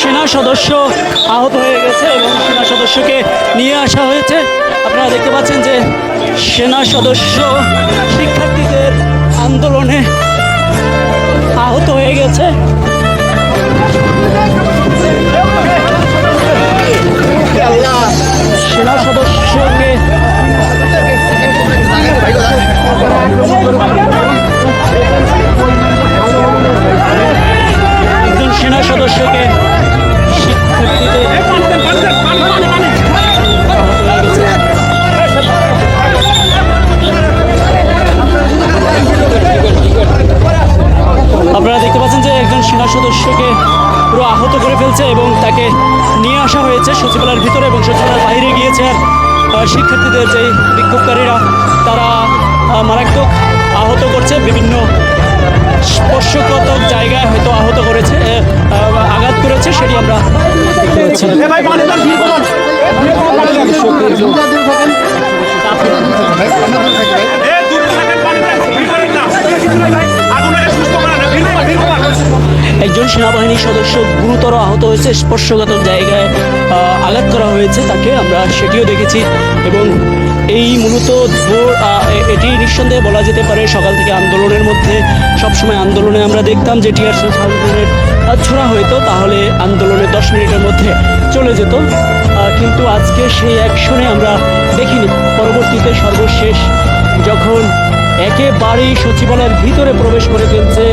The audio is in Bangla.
সেনা সদস্য আহত হয়ে গেছে এবং সেনা সদস্যকে নিয়ে আসা হয়েছে। আপনারা দেখতে পাচ্ছেন যে সেনা সদস্য শিক্ষার্থীদের আন্দোলনে আহত হয়ে গেছে। সেনা সদস্যকে একজন সেনা সদস্যকে আপনারা দেখতে পাচ্ছেন যে একজন সেনা সদস্যকে পুরো আহত করে ফেলছে এবং তাকে নিয়ে আসা হয়েছে সচিবালয়ের ভিতরে এবং সচিবালয়ের বাইরে গিয়েছে। আর শিক্ষার্থীদের যেই বিক্ষোভকারীরা তারা মারাত্মক আহত করছে। বিভিন্ন স্পর্শকাতক জায়গায় হয়তো আহত করেছে আঘাত করেছে সেটি আমরা দেখতে পাচ্ছি। সেনাবাহিনীর সদস্য গুরুতর আহত হয়েছে স্পর্শকাতক জায়গায় আঘাত করা হয়েছে তাকে, আমরা সেটিও দেখেছি। এবং এই মূলত এটি নিঃসন্দেহে বলা যেতে পারে সকাল থেকে আন্দোলনের মধ্যে। সবসময় আন্দোলনে আমরা দেখতাম যে টিআর আন্দোলনের ছোড়া হইতো তাহলে আন্দোলনের দশ মিনিটের মধ্যে চলে যেত। কিন্তু আজকে সেই অ্যাকশনে আমরা দেখিনি। পরবর্তীতে সর্বশেষ যখন একেবারেই সচিবালয়ের ভিতরে প্রবেশ করে ফেলছে